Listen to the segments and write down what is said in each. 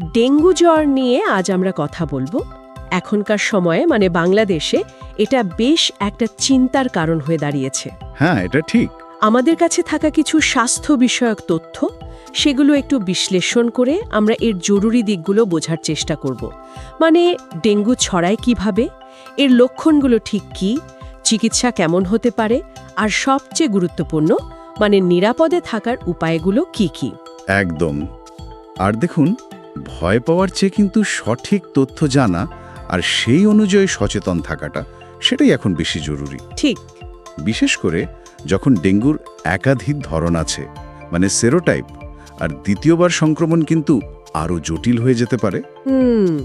Dengue জ্বর নিয়ে আজ আমরা কথা বলব। এখনকার সময়ে মানে বাংলাদেশে এটা বেশ একটা চিন্তার কারণ হয়ে দাঁড়িয়েছে। হ্যাঁ এটা ঠিক। আমাদের কাছে থাকা কিছু স্বাস্থ্য বিষয়ক তথ্য সেগুলো একটু বিশ্লেষণ করে আমরা এর জরুরি দিকগুলো বোঝার চেষ্টা করব। মানে ডেঙ্গু ছড়ায় কীভাবে এর লক্ষণগুলো ঠিক কি চিকিৎসা কেমন হতে পারে আর সবচেয়ে গুরুত্বপূর্ণ মানে নিরাপদে থাকার উপায়গুলো কি কি? একদম। আর দেখুন ভয় পাওয়ার চেয়ে কিন্তু সঠিক তথ্য জানা আর সেই অনুযায়ী সচেতন থাকাটা সেটাই এখন বেশি জরুরি। ঠিক। বিশেষ করে যখন ডেঙ্গুর একাধিক ধরন আছে মানে সেরোটাইপ আর দ্বিতীয়বার সংক্রমণ কিন্তু আরও জটিল হয়ে যেতে পারে। হুম।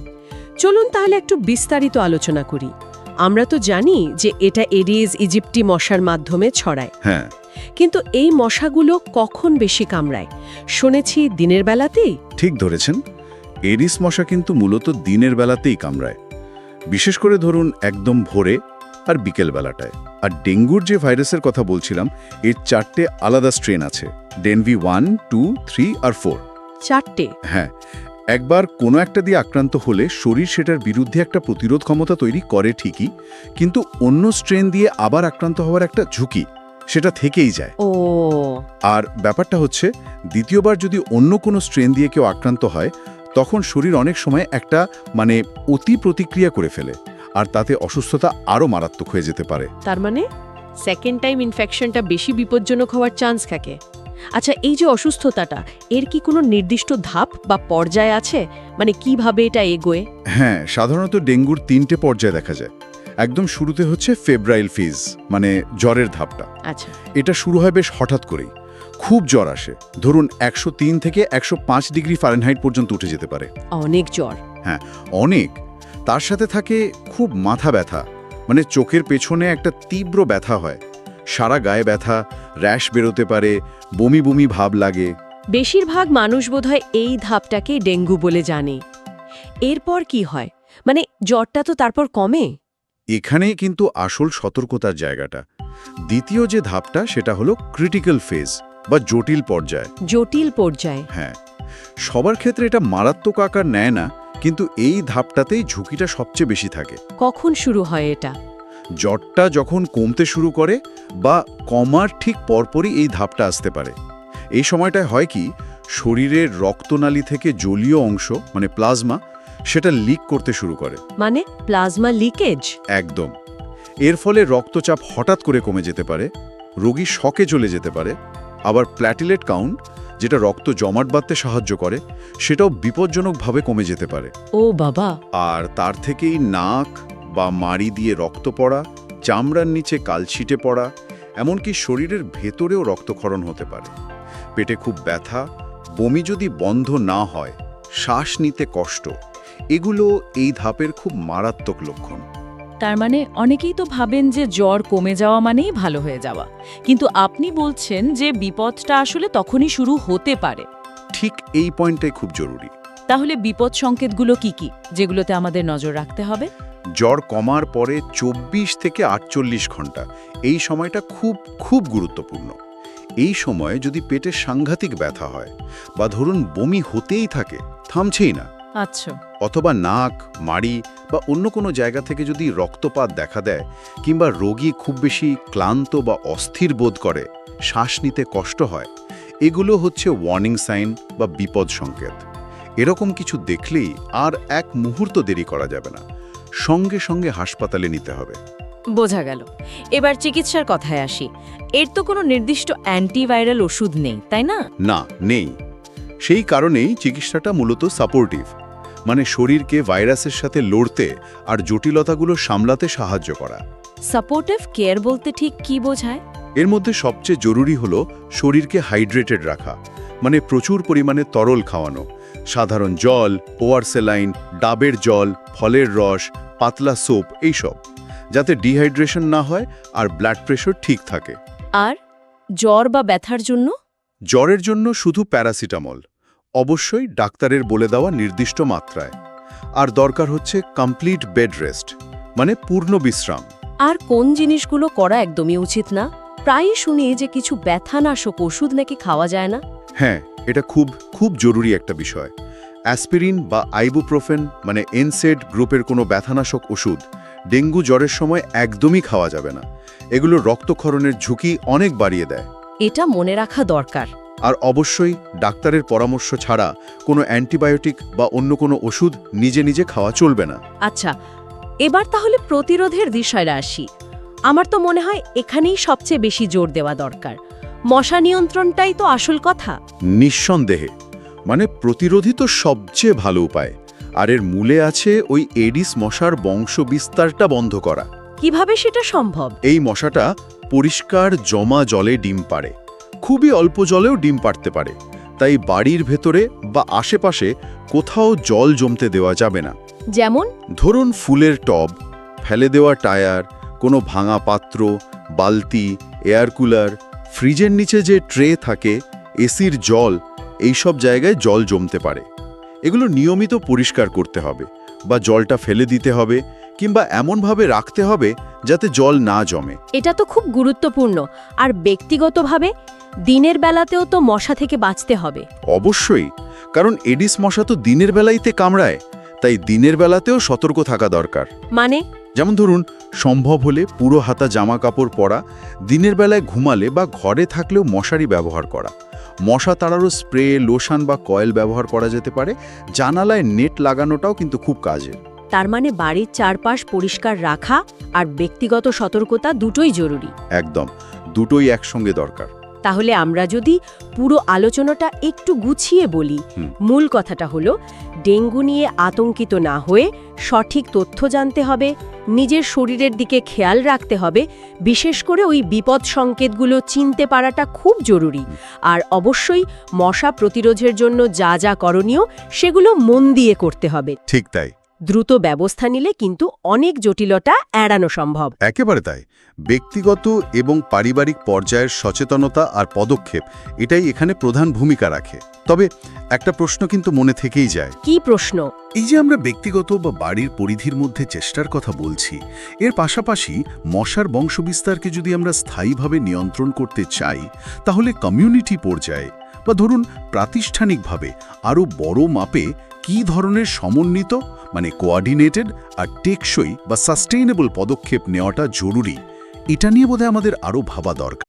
চলুন তাহলে একটু বিস্তারিত আলোচনা করি। আমরা তো জানি যে এটা এডিজ ইজিপ্টি মশার মাধ্যমে ছড়ায়। হ্যাঁ। কিন্তু এই মশাগুলো কখন বেশি কামড়ায়? শুনেছি দিনের বেলাতেই। ঠিক ধরেছেন। এরিস মশা কিন্তু মূলত দিনের বেলাতেই কামড়ায়। বিশেষ করে ধরুন একদম ভোরে আর বিকেল বেলাটায়। আর ডেঙ্গুর যে ভাইরাসের কথা বলছিলাম এর চারটে আলাদা স্ট্রেন আছে ডেনভি ওয়ান টু থ্রি আর ফোর। চারটে? হ্যাঁ একবার কোনো একটা দিয়ে আক্রান্ত হলে শরীর সেটার বিরুদ্ধে একটা প্রতিরোধ ক্ষমতা তৈরি করে ঠিকই কিন্তু অন্য স্ট্রেন দিয়ে আবার আক্রান্ত হওয়ার একটা ঝুঁকি সেটা থেকেই যায়। ও। আর ব্যাপারটা হচ্ছে দ্বিতীয়বার যদি অন্য কোনো স্ট্রেন দিয়ে কেউ আক্রান্ত হয় তখন শরীর অনেক সময় একটা মানে অতি প্রতিক্রিয়া করে ফেলে আর তাতে অসুস্থতা আরও মারাত্মক হয়ে যেতে পারে। তার মানে? সেকেন্ড টাইম ইনফেকশনটা বেশি বিপজ্জনক হওয়ার চান্স থাকে আচ্ছা এই যে অসুস্থতাটা এর কি কোনো নির্দিষ্ট ধাপ বা পর্যায় আছে? মানে কীভাবে এটা এগোয়? হ্যাঁ সাধারণত ডেঙ্গুর তিনটে পর্যায়ে দেখা যায়। একদম শুরুতে হচ্ছে ফেব্রাইল ফিজ মানে জ্বরের ধাপটা। আচ্ছা। এটা শুরু হয় বেশ হঠাৎ করেই। খুব জ্বর আসে। ধরুন একশো তিন থেকে একশো পাঁচ ডিগ্রি ফারেনহাইট পর্যন্ত উঠে যেতে পারে। অনেক জ্বর। হ্যাঁ অনেক। তার সাথে থাকে খুব মাথা ব্যথা মানে চোখের পেছনে একটা তীব্র ব্যথা হয়। সারা গায়ে ব্যথা র্যাশ বেরোতে পারে বমি বমি ভাব লাগে। বেশিরভাগ মানুষ বোধহয় এই ধাপটাকে ডেঙ্গু বলে জানে। এরপর কি হয়? মানে জ্বরটা তো তারপর কমে? এখানেই কিন্তু আসল সতর্কতার জায়গাটা। দ্বিতীয় যে ধাপটা সেটা হলো ক্রিটিক্যাল ফেজ বা জটিল পর্যায়। জটিল পর্যায়ে। হ্যাঁ। সবার ক্ষেত্রে এটা মারাত্মক আকার নেয় না কিন্তু এই ধাপটাতেই ঝুঁকিটা সবচেয়ে বেশি থাকে। কখন শুরু হয় এটা? জ্বরটা যখন কমতে শুরু করে বা কমার ঠিক পরপরই এই ধাপটা আসতে পারে। এই সময়টায় হয় কি শরীরের রক্তনালী থেকে জলীয় অংশ মানে প্লাজমা সেটা লিক করতে শুরু করে। মানে প্লাজমা লিকেজ? একদম। এর ফলে রক্তচাপ হঠাৎ করে কমে যেতে পারে রোগী শকে চলে যেতে পারে আবার প্ল্যাটিলেট কাউন্ট যেটা রক্ত জমাট বাঁধতে সাহায্য করে সেটাও বিপজ্জনকভাবে কমে যেতে পারে। ও বাবা! আর তার থেকেই নাক বা মাড়ি দিয়ে রক্ত পড়া চামড়ার নিচে কালছিটে পড়া এমনকি শরীরের ভেতরেও রক্তক্ষরণ হতে পারে। পেটে খুব ব্যথা বমি যদি বন্ধ না হয় শ্বাস নিতে কষ্ট এগুলো এই ধাপের খুব মারাত্মক লক্ষণ। তার মানে অনেকেই তো ভাবেন যে জ্বর কমে যাওয়া মানেই ভালো হয়ে যাওয়া। কিন্তু আপনি বলছেন যে বিপদটা আসলে তখনই শুরু হতে পারে। ঠিক এই পয়েন্টটাই খুব জরুরি। তাহলে বিপদ সংকেতগুলো কি কি যেগুলোতে আমাদের নজর রাখতে হবে? জ্বর কমার পরে চব্বিশ থেকে আটচল্লিশ ঘণ্টা এই সময়টা খুব খুব গুরুত্বপূর্ণ। এই সময়ে যদি পেটে সাংঘাতিক ব্যথা হয় বা ধরুন বমি হতেই থাকে থামছেই না। আচ্ছা। অথবা নাক মাড়ি বা অন্য কোনো জায়গা থেকে যদি রক্তপাত দেখা দেয় কিংবা রোগী খুব বেশি ক্লান্ত বা অস্থির বোধ করে শ্বাস নিতে কষ্ট হয় এগুলো হচ্ছে ওয়ার্নিং সাইন বা বিপদ সংকেত। এরকম কিছু দেখলেই আর এক মুহূর্ত দেরি করা যাবে না সঙ্গে সঙ্গে হাসপাতালে নিতে হবে। বোঝা গেল। এবার চিকিৎসার কথায় আসি। এর তো কোনো নির্দিষ্ট অ্যান্টিভাইরাল ওষুধ নেই তাই না? না নেই। সেই কারণেই চিকিৎসাটা মূলত সাপোর্টিভ মানে শরীরকে ভাইরাসের সাথে লড়তে আর জটিলতাগুলো সামলাতে সাহায্য করা। সাপোর্টিভ কেয়ার বলতে ঠিক কি বোঝায়? এর মধ্যে সবচেয়ে জরুরি হলো শরীরকে হাইড্রেটেড রাখা মানে প্রচুর পরিমাণে তরল খাওয়ানো। সাধারণ জল ওয়ারসেলাইন ডাবের জল ফলের রস পাতলা সোপ এইসব যাতে ডিহাইড্রেশন না হয় আর ব্লাড প্রেশার ঠিক থাকে। আর জ্বর বা ব্যথার জন্য? জ্বরের জন্য শুধু প্যারাসিটামল। অবশ্যই ডাক্তারের বলে দেওয়া নির্দিষ্ট মাত্রায়। আর দরকার হচ্ছে কমপ্লিট বেড রেস্ট মানে পূর্ণ বিশ্রাম। আর কোন জিনিসগুলো করা একদমই উচিত না? প্রায়ই শুনি যে কিছু ব্যথানাশক ওষুধ নাকি খাওয়া যায় না। হ্যাঁ এটা খুব খুব জরুরি একটা বিষয়। অ্যাসপিরিন বা আইবুপ্রোফেন মানে এনসেড গ্রুপের কোনো ব্যথানাশক ওষুধ ডেঙ্গু জ্বরের সময় একদমই খাওয়া যাবে না। এগুলো রক্তক্ষরণের ঝুঁকি অনেক বাড়িয়ে দেয়। এটা মনে রাখা দরকার। আর অবশ্যই ডাক্তারের পরামর্শ ছাড়া কোনো অ্যান্টিবায়োটিক বা অন্য কোনো ওষুধ নিজে নিজে খাওয়া চলবে না। আচ্ছা এবার তাহলে প্রতিরোধের বিষয়টা আসি। আমার তো মনে হয় এখানেই সবচেয়ে বেশি জোর দেওয়া দরকার। মশা নিয়ন্ত্রণটাই তো আসল কথা। নিঃসন্দেহে মানে প্রতিরোধী তো সবচেয়ে ভালো উপায়। আর এর মূলে আছে ওই এডিস মশার বংশ বিস্তারটা বন্ধ করা। কীভাবে সেটা সম্ভব? এই মশাটা পরিষ্কার জমা জলে ডিম পাড়ে। খুবই অল্প জলেও ডিম পাড়তে পারে। তাই বাড়ির ভেতরে বা আশেপাশে কোথাও জল জমতে দেওয়া যাবে না। যেমন? ধরুন ফুলের টব ফেলে দেওয়া টায়ার কোনো ভাঙা পাত্র বালতি এয়ার কুলার ফ্রিজের নিচে যে ট্রে থাকে এসির জল এই সব জায়গায় জল জমতে পারে। এগুলো নিয়মিত পরিষ্কার করতে হবে বা জলটা ফেলে দিতে হবে কিংবা এমনভাবে রাখতে হবে যাতে জল না জমে। এটা তো খুব গুরুত্বপূর্ণ। আর ব্যক্তিগতভাবে দিনের বেলাতেও তো মশা থেকে বাঁচতে হবে। অবশ্যই কারণ এডিস মশা তো দিনের বেলাইতে কামড়ায় তাই দিনের বেলাতেও সতর্ক থাকা দরকার। মানে? যেমন ধরুন সম্ভব হলে পুরো হাতা জামা কাপড় পরা দিনের বেলায় ঘুমালে বা ঘরে থাকলেও মশারি ব্যবহার করা। মশা তাড়ারও স্প্রে লোশন বা কয়েল ব্যবহার করা যেতে পারে। জানালায় নেট লাগানোটাও কিন্তু খুব কাজের। তার মানে বাড়ির চারপাশ পরিষ্কার রাখা আর ব্যক্তিগত সতর্কতা দুটোই জরুরি। একদম দুটোই একসঙ্গে দরকার। তাহলে আমরা যদি পুরো আলোচনাটা একটু গুছিয়ে বলি মূল কথাটা হলো ডেঙ্গু নিয়ে আতঙ্কিত না হয়ে সঠিক তথ্য জানতে হবে নিজের শরীরের দিকে খেয়াল রাখতে হবে বিশেষ করে ওই বিপদ সংকেতগুলো চিনতে পারাটা খুব জরুরি। আর অবশ্যই মশা প্রতিরোধের জন্য যা যা করণীয় সেগুলো মন দিয়ে করতে হবে। ঠিক তাই। দ্রুত ব্যবস্থা নিলে কিন্তু অনেক জটিলতা এড়ানো সম্ভব। একেবারে তাই। ব্যক্তিগত এবং পারিবারিক পর্যায়ের সচেতনতা আর পদক্ষেপ এটাই এখানে প্রধান ভূমিকা রাখে। তবে একটা প্রশ্ন কিন্তু মনে থেকেই যায়। কি প্রশ্ন? এই যে আমরা ব্যক্তিগত বা বাড়ির পরিধির মধ্যে চেষ্টার কথা বলছি এর পাশাপাশি মশার বংশবিস্তারকে যদি আমরা স্থায়ীভাবে নিয়ন্ত্রণ করতে চাই তাহলে কমিউনিটি পর্যায়ে বা ধরুন প্রাতিষ্ঠানিকভাবে আরও বড় মাপে কী ধরনের সমন্বিত মানে কোয়ার্ডিনেটেড আর টেকসই বা সাস্টেইনেবল পদক্ষেপ নেওয়াটা জরুরি, এটা নিয়ে বোধহয় আমাদের আরও ভাবা দরকার।